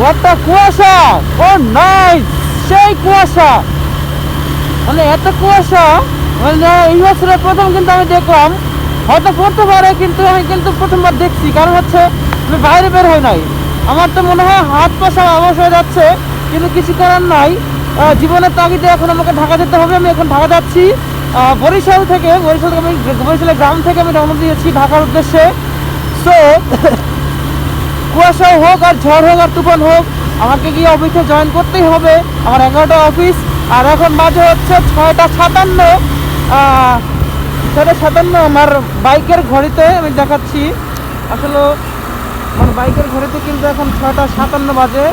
What a কুয়াশা? ও nice সেই কুয়াশা। মানে এত কুয়াশা? মানে এই বছরে প্রথম কিন্তু আমি দেখলাম, হয়তো পড়তে পারে কিন্তু আমি কিন্তু প্রথমবার দেখছি, কারণ হচ্ছে আমি বাইরে বের হই নাই। আমার তো মনে হয় হাত পা সব হয়ে যাচ্ছে, কিন্তু কিছু করার নাই। জীবনের তাগিদে এখন আমাকে ঢাকা যেতে হবে, আমি এখন ঢাকা যাচ্ছি। বরিশাল থেকে, বরিশাল আমি, বরিশালের গ্রাম থেকে আমি রওনা দিয়েছি ঢাকার উদ্দেশ্যে। সো কুয়াশা হোক আর ঝড় হোক আর তুফান হোক, আমাকে গিয়ে অফিসে জয়েন করতেই হবে। আমার এগারোটা অফিস আর এখন মাঝে হচ্ছে ছয়টা সাতান্ন। ছয়টা সাতান্ন আমার বাইকের ঘড়িতে, আমি দেখাচ্ছি। আসলে আমার বাইকের ঘড়িতে কিন্তু এখন ছয়টা সাতান্ন বাজে।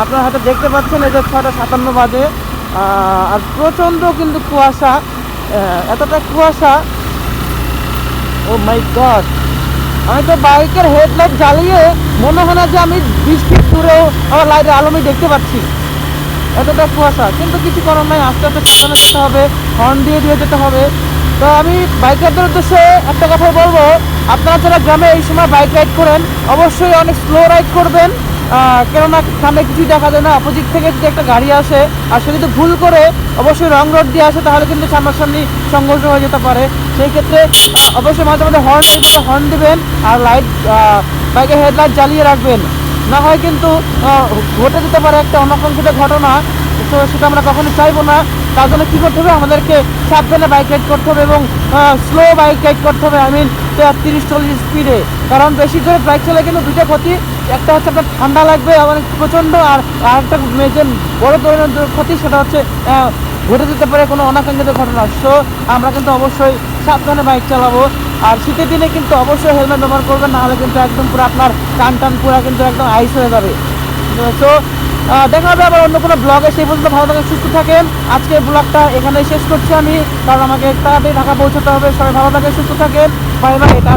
আপনারা হয়তো দেখতে পাচ্ছেন, এই যে ছয়টা সাতান্ন বাজে। আর প্রচণ্ড কিন্তু কুয়াশা। এতটা কুয়াশা। ও মাই গড আমি তো বাইকের হেডলাইট জ্বালিয়ে মনে হয় না যে আমি বিশ ফিট দূরেও আমার লাইটের আলো আমি দেখতে পাচ্ছি। এতটা কুয়াশা, কিন্তু কিছু করার নাই। আস্তে আস্তে চালানো যেতে হবে হর্ন দিয়ে দিয়ে যেতে হবে। তো আমি বাইকারদের উদ্দেশ্যে একটা কথাই বলব। আপনারা যারা গ্রামে এই সময় বাইক রাইড করেন, অবশ্যই অনেক স্লো রাইড করবেন। কেননা সামনে কিছুই দেখা যায় না। অপোজিট থেকে যদি একটা গাড়ি আসে, আর সে যদি ভুল করে, অবশ্যই রং রোড দিয়ে আসে, তাহলে কিন্তু সামনাসামনি সংঘর্ষ হয়ে যেতে পারে। সেই ক্ষেত্রে অবশ্যই মাঝে মাঝে হর্ন দিতে হর্ন দিবেন, আর লাইট বাইকের হেডলাইট জ্বালিয়ে রাখবেন। না হয় কিন্তু ঘটে যেতে পারে একটা অনাকাঙ্ক্ষিত ঘটনা তো সেটা আমরা কখনো চাইব না। তার জন্য কী করতে হবে? আমাদেরকে সাবধানে বাইক রাইড করতে হবে এবং স্লো বাইক রাইড করতে হবে। আই মিন তিরিশ, চল্লিশ স্পিডে কারণ বেশি করে বাইক চালালে কিন্তু দুটো ক্ষতি। একটা হচ্ছে আপনার ঠান্ডা লাগবে অনেক প্রচণ্ড, আর আরেকটা মেজর বড় ধরনের ক্ষতি, সেটা হচ্ছে ঘটে যেতে পারে কোনো অনাকাঙ্ক্ষিত ঘটনা। সো আমরা কিন্তু অবশ্যই সাবধানে বাইক চালাবো। আর শীতের দিনে কিন্তু অবশ্যই হেলমেট ব্যবহার করবেন, নাহলে কিন্তু একদম পুরো আপনার টান টান পুরো কিন্তু একদম আইস হয়ে যাবে। তো দেখা হবে আবার অন্য কোনো ব্লগে সেই পর্যন্ত ভালো থাকেন, সুস্থ থাকেন। আজকে ব্লগটা এখানে শেষ করছি আমি। কারণ আমাকে তাড়াতাড়ি ঢাকা পৌঁছতে হবে। সবাই ভালো থাকেন, সুস্থ থাকেন। বাই বাই এটা